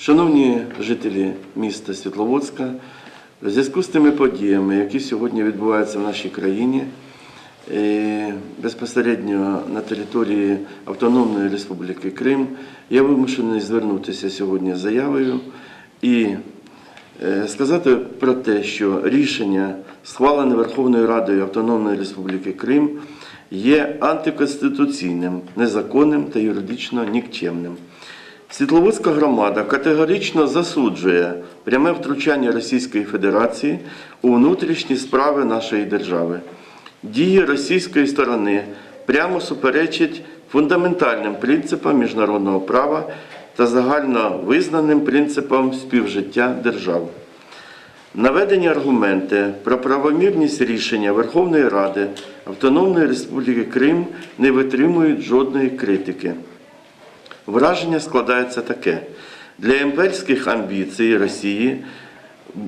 Шановні жителі міста Світловодська, в зв'язку з тими подіями, які сьогодні відбуваються в нашій країні, е, безпосередньо на території Автономної Республіки Крим, я вимушений звернутися сьогодні з заявою і е, сказати про те, що рішення, схвалене Верховною Радою Автономної Республіки Крим, є антиконституційним, незаконним та юридично нікчемним. Світловодська громада категорично засуджує пряме втручання Російської Федерації у внутрішні справи нашої держави. Дії російської сторони прямо суперечать фундаментальним принципам міжнародного права та загально визнаним принципам співжиття держав. Наведені аргументи про правомірність рішення Верховної Ради Автономної Республіки Крим не витримують жодної критики. Враження складається таке: для імперських амбіцій Росії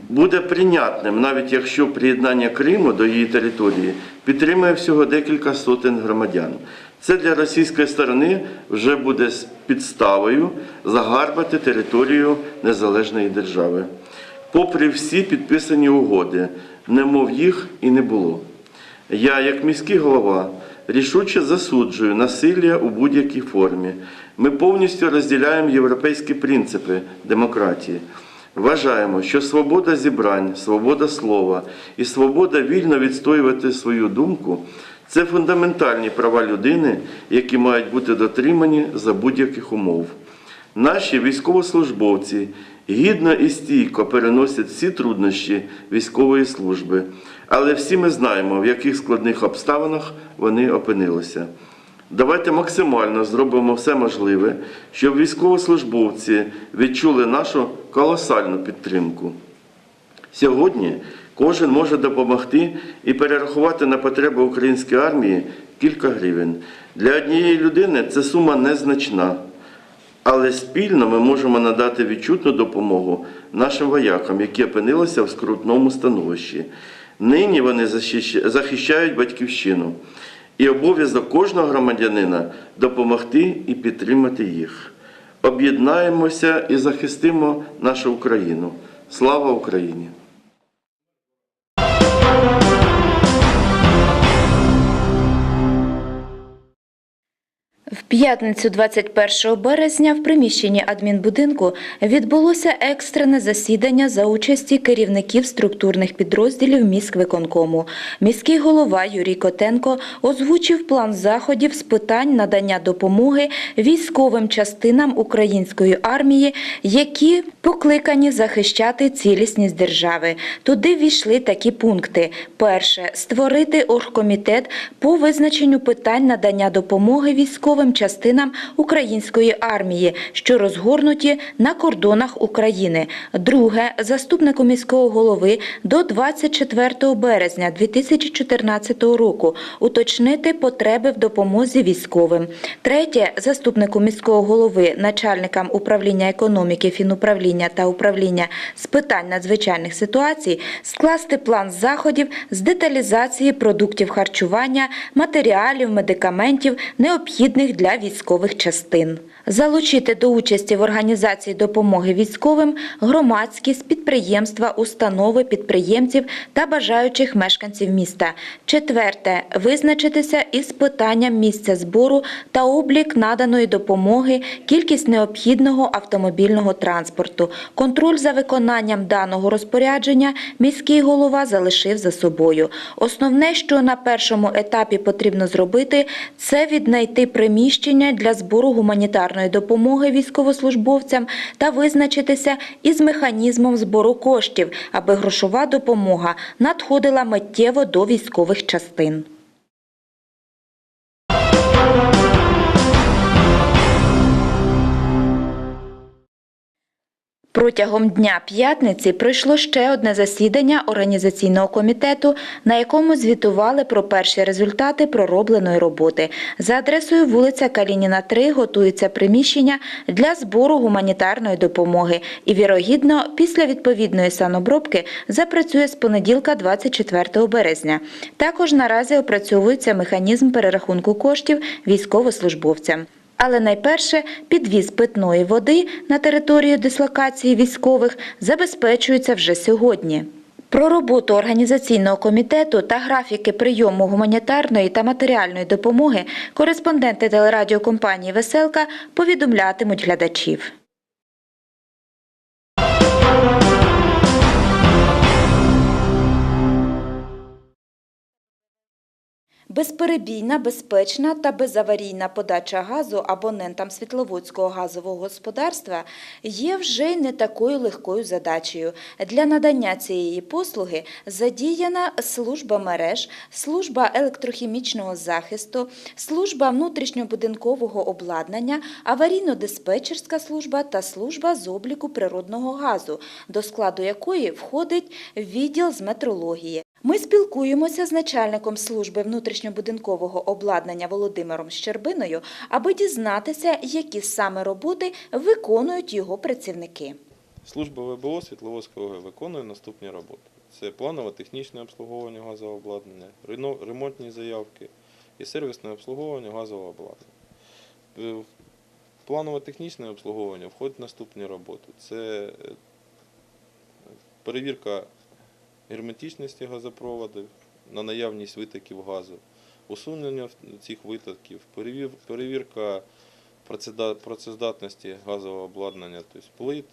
буде прийнятним, навіть якщо приєднання Криму до її території підтримує всього декілька сотень громадян. Це для російської сторони вже буде підставою загарбати територію незалежної держави. Попри всі підписані угоди, немов їх і не було. Я, як міський голова, рішуче засуджую насилля у будь-якій формі. Ми повністю розділяємо європейські принципи демократії. Вважаємо, що свобода зібрань, свобода слова і свобода вільно відстоювати свою думку це фундаментальні права людини, які мають бути дотримані за будь-яких умов. Наші військовослужбовці гідно і стійко переносять всі труднощі військової служби, але всі ми знаємо, в яких складних обставинах вони опинилися. Давайте максимально зробимо все можливе, щоб військовослужбовці відчули нашу колосальну підтримку. Сьогодні кожен може допомогти і перерахувати на потреби української армії кілька гривень. Для однієї людини це сума незначна. Але спільно ми можемо надати відчутну допомогу нашим воякам, які опинилися в скрутному становищі. Нині вони захищають батьківщину. І обов'язок кожного громадянина допомогти і підтримати їх. Об'єднаємося і захистимо нашу Україну. Слава Україні! П'ятницю 21 березня в приміщенні адмінбудинку відбулося екстрене засідання за участі керівників структурних підрозділів міськвиконкому. Міський голова Юрій Котенко озвучив план заходів з питань надання допомоги військовим частинам української армії, які покликані захищати цілісність держави. Туди війшли такі пункти: перше створити оргкомітет по визначенню питань надання допомоги військовим частинам української армії, що розгорнуті на кордонах України. Друге, заступнику міського голови до 24 березня 2014 року уточнити потреби в допомозі військовим. Третє, заступнику міського голови, начальникам управління економіки, фінуправління та управління з питань надзвичайних ситуацій скласти план заходів з деталізації продуктів харчування, матеріалів, медикаментів, необхідних для військових частин. Залучити до участі в організації допомоги військовим громадськість, підприємства, установи, підприємців та бажаючих мешканців міста. Четверте визначитися із питанням місця збору та облік наданої допомоги, кількість необхідного автомобільного транспорту. Контроль за виконанням даного розпорядження міський голова залишив за собою. Основне, що на першому етапі потрібно зробити, це віднайти приміщення для збору гуманітарної допомоги військовослужбовцям та визначитися із механізмом збору коштів, аби грошова допомога надходила миттєво до військових частин. Протягом дня п'ятниці пройшло ще одне засідання організаційного комітету, на якому звітували про перші результати проробленої роботи. За адресою вулиця Калініна, 3 готується приміщення для збору гуманітарної допомоги і, вірогідно, після відповідної санобробки запрацює з понеділка 24 березня. Також наразі опрацьовується механізм перерахунку коштів військовослужбовцям. Але найперше підвіз питної води на територію дислокації військових забезпечується вже сьогодні. Про роботу організаційного комітету та графіки прийому гуманітарної та матеріальної допомоги кореспонденти телерадіокомпанії Веселка повідомлятимуть глядачів. Безперебійна, безпечна та безаварійна подача газу абонентам Світловодського газового господарства є вже й не такою легкою задачею. Для надання цієї послуги задіяна служба мереж, служба електрохімічного захисту, служба внутрішньобудинкового обладнання, аварійно-диспетчерська служба та служба з обліку природного газу, до складу якої входить відділ з метрології. Ми спілкуємося з начальником служби внутрішньобудинкового обладнання Володимиром Щербиною, аби дізнатися, які саме роботи виконують його працівники. Служба ВБО Світловодського виконує наступні роботи. Це планово-технічне обслуговування газового обладнання, ремонтні заявки і сервісне обслуговування газового обладнання. Е, В планово-технічне обслуговування входять наступні роботи. Це е, герметичності газопроводів на наявність витоків газу, усунення цих витоків, перевірка працездатності газового обладнання, тобто плит,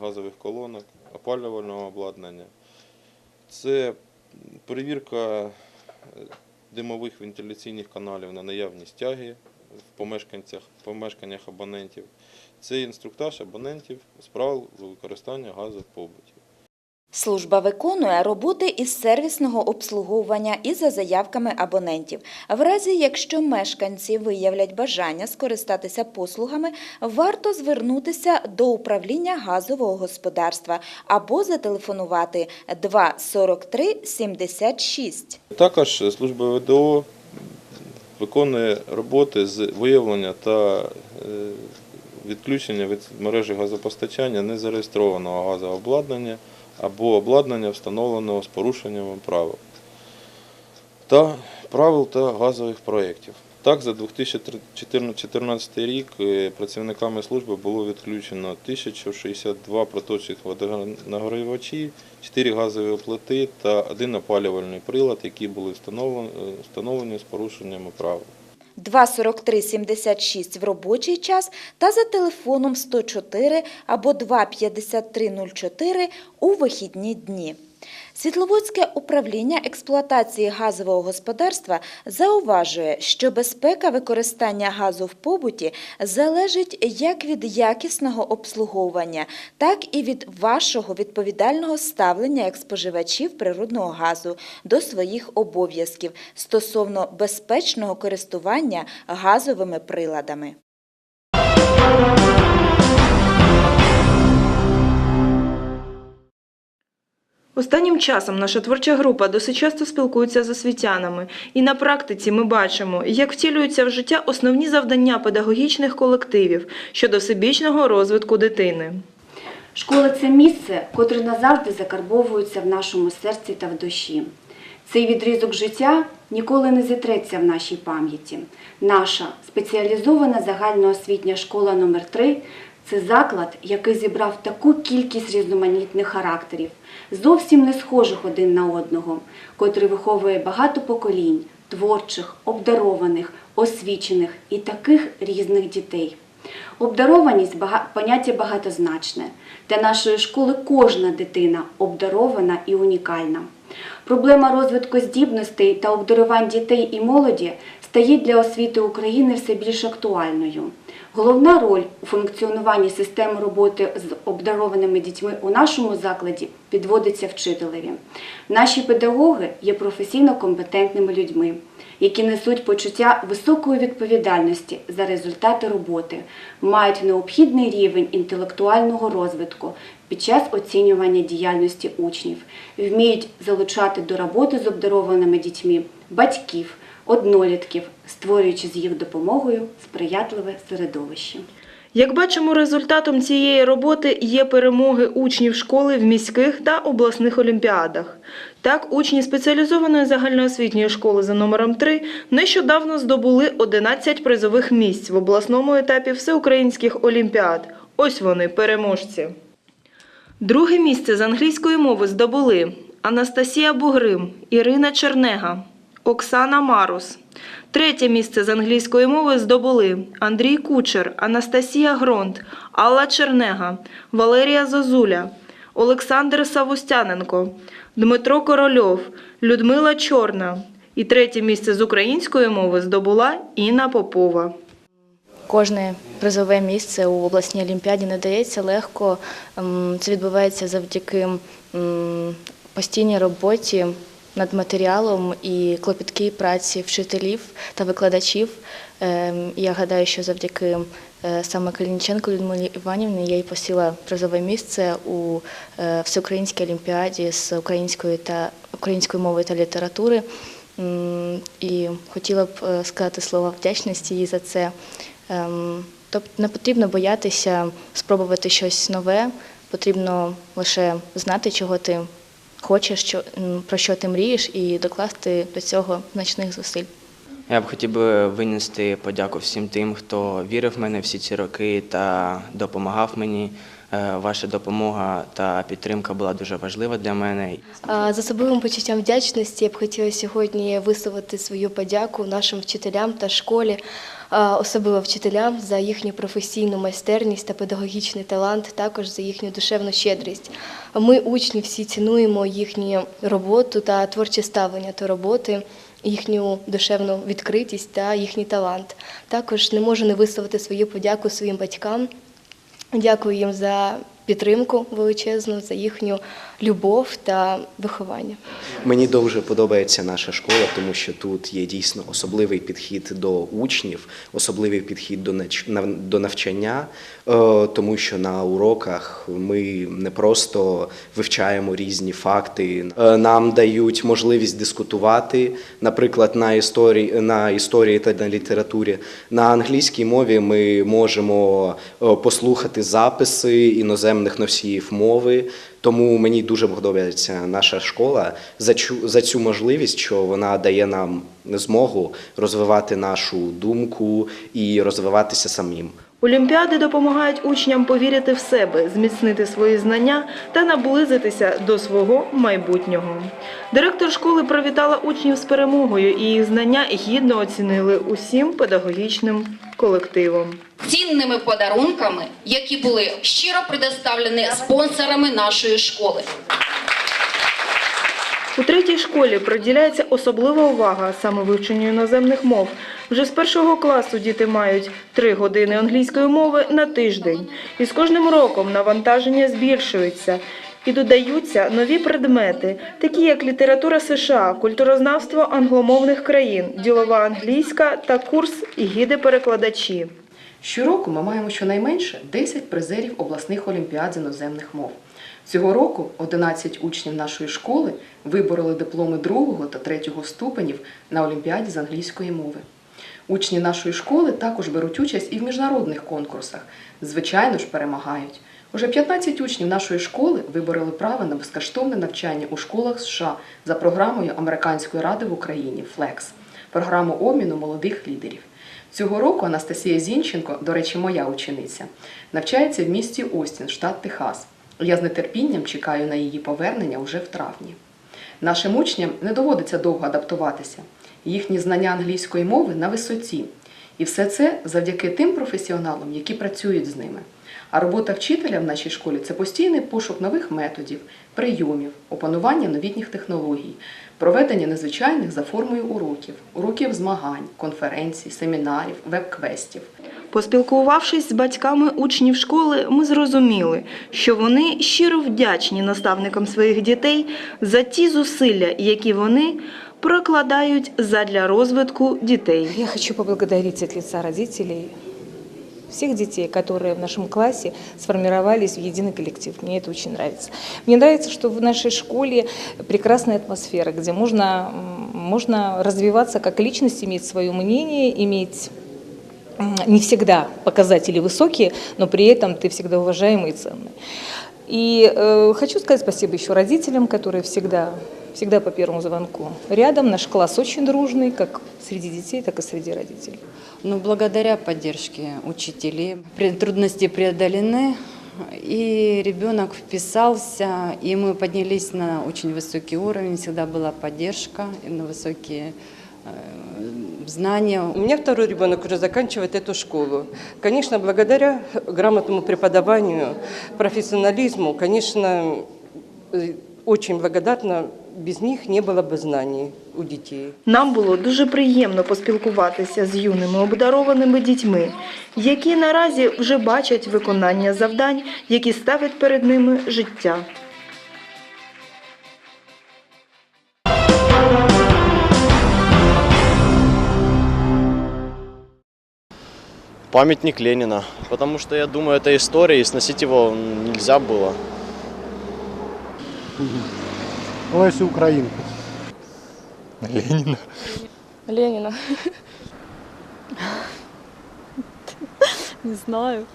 газових колонок, опалювального обладнання. Це перевірка е, димових вентиляційних каналів на наявність тяги в помешканцях, помешканнях абонентів. Це інструктаж абонентів з правил використання газу в побуті. Служба виконує роботи із сервісного обслуговування і за заявками абонентів. В разі, якщо мешканці виявлять бажання скористатися послугами, варто звернутися до управління газового господарства або зателефонувати 2 43 76. Також служба ВДО виконує роботи з виявлення та е, відключення від мережі газопостачання незареєстрованого газового обладнання або обладнання, встановленого з порушенням правил та правил та газових проєктів. Так, за 2014 рік е, працівниками служби було відключено 1062 проточних водонагрівачі, 4 газові плити та один опалювальний прилад, які були е, встановлені з порушеннями правил. 2 43 76 в робочий час та за телефоном 104 або 2 53 04 у вихідні дні. Світловодське управління експлуатації газового господарства зауважує, що безпека використання газу в побуті залежить як від якісного обслуговування, так і від вашого відповідального ставлення як споживачів природного газу до своїх обов'язків стосовно безпечного користування газовими приладами. Останнім часом наша творча група досить часто спілкується з освітянами, і на практиці ми бачимо, як втілюються в життя основні завдання педагогічних колективів щодо всебічного розвитку дитини. Школа це місце, котре назавжди закарбовується в нашому серці та в душі. Цей відрізок життя ніколи не зітреться в нашій пам'яті. Наша спеціалізована загальноосвітня школа номер 3 це заклад, який зібрав таку кількість різноманітних характерів, зовсім не схожих один на одного, котрий виховує багато поколінь, творчих, обдарованих, освічених і таких різних дітей. Обдарованість поняття багатозначне. Для нашої школи кожна дитина обдарована і унікальна. Проблема розвитку здібностей та обдарувань дітей і молоді стає для освіти України все більш актуальною. Головна роль у функціонуванні системи роботи з обдарованими дітьми у нашому закладі підводиться вчителеві. Наші педагоги є професійно компетентними людьми, які несуть почуття високої відповідальності за результати роботи, мають необхідний рівень інтелектуального розвитку під час оцінювання діяльності учнів, вміють залучати до роботи з обдарованими дітьми батьків, однолітків, створюючи з їх допомогою сприятливе середовище. Як бачимо, результатом цієї роботи є перемоги учнів школи в міських та обласних олімпіадах. Так, учні спеціалізованої загальноосвітньої школи за номером 3 нещодавно здобули 11 призових місць в обласному етапі всеукраїнських олімпіад. Ось вони, переможці. Друге місце з англійської мови здобули Анастасія Бугрим, Ірина Чернега, Оксана Марус. Третє місце з англійської мови здобули Андрій Кучер, Анастасія Гронт, Алла Чернега, Валерія Зозуля, Олександр Савустяненко, Дмитро Корольов, Людмила Чорна. І третє місце з української мови здобула Інна Попова. Кожне призове місце у обласній олімпіаді не дається легко. Ем, Це відбувається завдяки постійній роботі над матеріалом і клопіткій праці вчителів та викладачів. Ем, Я гадаю, що завдяки е, саме Калініченко Людмилі Іванівні я й посіла призове місце у е, всеукраїнській олімпіаді з української та української мови та літератури. І хотіла б е, сказати слова вдячності їй за це. Тобто не потрібно боятися спробувати щось нове, потрібно лише знати, чого ти хочеш, що, про що ти мрієш, і докласти до цього значних зусиль. Я б хотів би винести подяку всім тим, хто вірив в мене всі ці роки та допомагав мені. Е, Ваша допомога та підтримка була дуже важлива для мене. З особливим почуттям вдячності я б хотіла сьогодні висловити свою подяку нашим вчителям та школі, особливо вчителям за їхню професійну майстерність та педагогічний талант, також за їхню душевну щедрість. Ми, учні, всі цінуємо їхню роботу та творче ставлення до роботи. Їхню душевну відкритість та їхній талант. Також не можу не висловити свою подяку своїм батькам, Дякую їм за підтримку величезну, за їхню любов та виховання. Мені дуже подобається наша школа, тому що тут є дійсно особливий підхід до учнів, особливий підхід до навчання, е, тому що на уроках ми не просто вивчаємо різні факти, е, нам дають можливість дискутувати, наприклад, на історії, на історії та на літературі. На англійській мові ми можемо е, послухати записи іноземних носіїв мови. Тому мені дуже подобається наша школа за цю, за цю можливість, що вона дає нам змогу розвивати нашу думку і розвиватися самим. Олімпіади допомагають учням повірити в себе, зміцнити свої знання та наблизитися до свого майбутнього. Директор школи привітала учнів з перемогою і їх знання гідно оцінили усім педагогічним колективом. цінними подарунками, які були щиро предоставлені спонсорами нашої школи. У третій школі приділяється особлива увага саме вивченню іноземних мов. Вже з першого класу діти мають три години англійської мови на тиждень. І з кожним роком навантаження збільшується. І додаються нові предмети, такі як література США, культурознавство англомовних країн, ділова англійська та курс і гіди-перекладачі. Щороку ми маємо щонайменше 10 призерів обласних олімпіад з іноземних мов. Цього року 11 учнів нашої школи вибороли дипломи другого та третього ступенів на олімпіаді з англійської мови. Учні нашої школи також беруть участь і в міжнародних конкурсах. Звичайно ж, перемагають. Уже 15 учнів нашої школи вибороли право на безкоштовне навчання у школах США за програмою Американської ради в Україні FLEX – програму обміну молодих лідерів. Цього року Анастасія Зінченко, до речі, моя учениця, навчається в місті Остін, штат Техас. Я з нетерпінням чекаю на її повернення вже в травні. Нашим учням не доводиться довго адаптуватися. Їхні знання англійської мови на висоті. І все це завдяки тим професіоналам, які працюють з ними. А робота вчителя в нашій школі це постійний пошук нових методів, прийомів, опанування новітніх технологій, проведення незвичайних за формою уроків, уроків змагань, конференцій, семінарів, веб-квестів. Поспілкувавшись з батьками учнів школи, ми зрозуміли, що вони щиро вдячні наставникам своїх дітей за ті зусилля, які вони прокладають задля розвитку дітей. Я хочу поблагодарить от лица родителей всех детей, которые в нашем классе сформировались в единый коллектив. Мне это очень нравится. Мне нравится, что в нашей школе прекрасная атмосфера, где можно, м, можно развиваться как личность, иметь свое мнение, иметь м, не всегда показатели высокие, но при этом ты всегда уважаемый и ценный. И э, хочу сказать спасибо еще родителям, которые всегда, всегда по первому звонку рядом. Наш класс очень дружный, как среди детей, так и среди родителей. Но благодаря поддержке учителей трудности преодолены, и ребенок вписался, и мы поднялись на очень высокий уровень, всегда была поддержка и на высокие э, знания. У меня второй ребенок уже заканчивает эту школу. Конечно, благодаря грамотному преподаванию, профессионализму, конечно, э, очень благодарна, без них не было бы знаний у детей. Нам було дуже приємно поспілкуватися з юними обдарованими дітьми, які наразі вже бачать виконання завдань, які ставить перед ними життя. Памятник Ленина, потому что я думаю, это история, и сносить его нельзя было. Лесю Українку. Ленина. Ленина. Не знаю.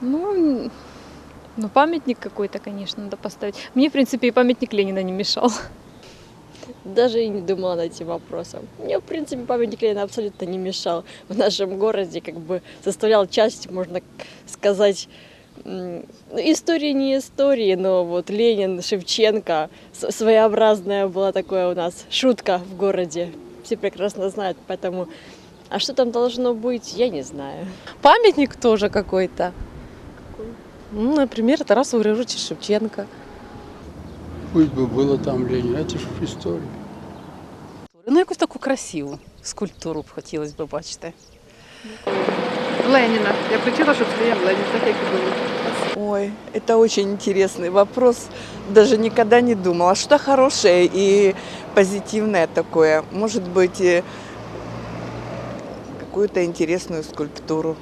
Ну, ну, памятник какой-то, конечно, надо поставить. Мне, в принципе, и памятник Ленина не мешал. Даже и не думала над этим вопросом. Мне, в принципе, памятник Ленина абсолютно не мешал. В нашем городе как бы составлял часть, можно сказать, истории не истории, но вот Ленин, Шевченко, с- своеобразная была такое у нас шутка в городе. Все прекрасно знают, поэтому... А что там должно быть, я не знаю. Памятник тоже какой-то. Ну, например, Тарасу Григорьевичу Шевченко. Пусть би було там Ленін, це ж історія. Ну, якусь таку красиву скульптуру б хотілося б бачити. Ленина. Я б хотіла, щоб стояв Ленін, так як і було. Ой, это очень интересный вопрос. Даже никогда не думала. Что хорошее и позитивное такое? Может быть, э, какую-то интересную скульптуру.